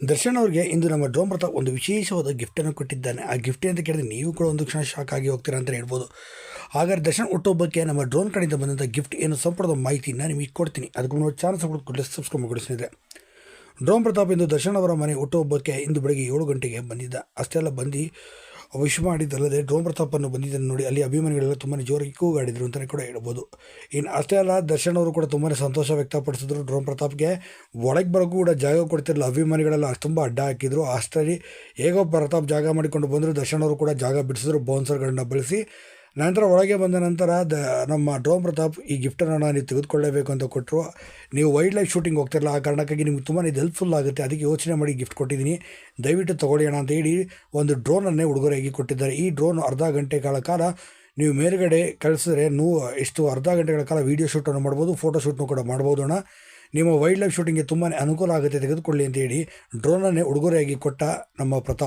ದರ್ಶನ್ ಅವ್ರಿಗೆ ಇಂದು ನಮ್ಮ ಡ್ರೋನ್ ಪ್ರತಾಪ್ ಒಂದು ವಿಶೇಷವಾದ ಗಿಫ್ಟನ್ನು ಕೊಟ್ಟಿದ್ದಾನೆ. ಆ ಗಿಫ್ಟ್ ಅಂತ ಕೇಳಿದ್ರೆ ನೀವು ಕೂಡ ಒಂದು ಕ್ಷಣ ಶಾಕ್ ಆಗಿ ಹೋಗ್ತೀರಾ ಅಂತ ಹೇಳ್ಬೋದು. ಹಾಗಾದ್ರೆ ದರ್ಶನ್ ಹುಟ್ಟುಹಬ್ಬಕ್ಕೆ ನಮ್ಮ ಡ್ರೋನ್ ಕಡೆಯಿಂದ ಬಂದಂಥ ಗಿಫ್ಟ್ ಏನು ಸಂಪೂರ್ಣ ಮಾಹಿತಿನ ನಿಮಗೆ ಕೊಡ್ತೀನಿ. ಅದಕ್ಕೂ ಮುನ್ನ ಚಾನ್ಸ್ ಸಪೋರ್ಟ್ ಕೊಡಲಿ ಸಬ್ಸ್ಕ್ರೈಬ್ ಮಾಡಿಸಿದ್ರೆ ಡ್ರೋನ್ ಪ್ರತಾಪ್ ಇಂದು ದರ್ಶನ್ ಅವರ ಮನೆ ಹುಟ್ಟುಹಬ್ಬಕ್ಕೆ ಇಂದು ಬೆಳಗ್ಗೆ ಏಳು ಗಂಟೆಗೆ ಬಂದಿದ್ದ. ಅಷ್ಟೆಲ್ಲ ಬಂದು ವಿಶ್ ಮಾಡಿದ್ದಲ್ಲದೆ ಡ್ರೋಮ್ ಪ್ರತಾಪನ್ನು ಬಂದಿದ್ದನ್ನು ನೋಡಿ ಅಲ್ಲಿ ಅಭಿಮಾನಿಗಳೆಲ್ಲ ತುಂಬಾ ಜೋರಾಗಿ ಕೂಗಾಡಿದ್ರು ಅಂತಲೇ ಕೂಡ ಹೇಳ್ಬೋದು. ಇನ್ನು ಅಷ್ಟೇ ಅಲ್ಲ, ದರ್ಶನ್ ಅವರು ಕೂಡ ತುಂಬಾ ಸಂತೋಷ ವ್ಯಕ್ತಪಡಿಸಿದ್ರು. ಡ್ರೋಮ್ ಪ್ರತಾಪ್ಗೆ ಒಳಗೆ ಬರೋಕ್ಕೂ ಕೂಡ ಜಾಗ ಕೊಡ್ತಿರಲಿಲ್ಲ. ಅಭಿಮಾನಿಗಳೆಲ್ಲ ತುಂಬ ಅಡ್ಡ ಹಾಕಿದ್ರು. ಅಷ್ಟರಲ್ಲಿ ಹೇಗೋ ಪ್ರತಾಪ್ ಜಾಗ ಮಾಡಿಕೊಂಡು ಬಂದರು. ದರ್ಶನ್ ಅವರು ಕೂಡ ಜಾಗ ಬಿಡಿಸಿದ್ರು. ಬೌನ್ಸರ್ಗಳನ್ನ ಬಳಸಿ. ನಂತರ ಒಳಗೆ ಬಂದ ನಂತರ ದ ನಮ್ಮ ಡ್ರೋನ್ ಪ್ರತಾಪ್ ಈ ಗಿಫ್ಟನ್ನು ನೀವು ತೆಗೆದುಕೊಳ್ಳೇಬೇಕು ಅಂತ ಕೊಟ್ಟರು ನೀವು ವೈಲ್ಡ್ ಲೈಫ್ ಶೂಟಿಂಗ್ ಹೋಗ್ತಿರಲ್ಲ, ಆ ಕಾರಣಕ್ಕಾಗಿ ನಿಮ್ಗೆ ತುಂಬಾ ಇದು ಹೆಲ್ಪ್ಫುಲ್ ಆಗುತ್ತೆ. ಅದಕ್ಕೆ ಯೋಚನೆ ಮಾಡಿ ಗಿಫ್ಟ್ ಕೊಟ್ಟಿದ್ದೀನಿ. ದಯವಿಟ್ಟು ತೊಗೊಳ್ಳಿ ಅಣ್ಣ ಅಂತ ಹೇಳಿ ಒಂದು ಡ್ರೋನನ್ನೇ ಉಡುಗೊರೆಯಾಗಿ ಕೊಟ್ಟಿದ್ದಾರೆ. ಈ ಡ್ರೋನ್ ಅರ್ಧ ಗಂಟೆಗಳ ಕಾಲ ನೀವು ಮೇಲುಗಡೆ ಕಳಿಸಿದ್ರೆ ನೂ ಎಷ್ಟು ಅರ್ಧ ಗಂಟೆಗಳ ಕಾಲ ವೀಡಿಯೋ ಶೂಟನ್ನು ಮಾಡ್ಬೋದು ಫೋಟೋ ಶೂಟ್ನು ಕೂಡ ಮಾಡ್ಬೋದು ಅಣ್ಣ. ನಿಮ್ಮ ವೈಲ್ಡ್ ಲೈಫ್ ಶೂಟಿಂಗ್ಗೆ ತುಂಬಾ ಅನುಕೂಲ ಆಗುತ್ತೆ ತೆಗೆದುಕೊಳ್ಳಿ ಅಂತ ಹೇಳಿ ಡ್ರೋನನ್ನೇ ಉಡುಗೊರೆಯಾಗಿ ಕೊಟ್ಟ ನಮ್ಮ ಪ್ರತಾಪ್.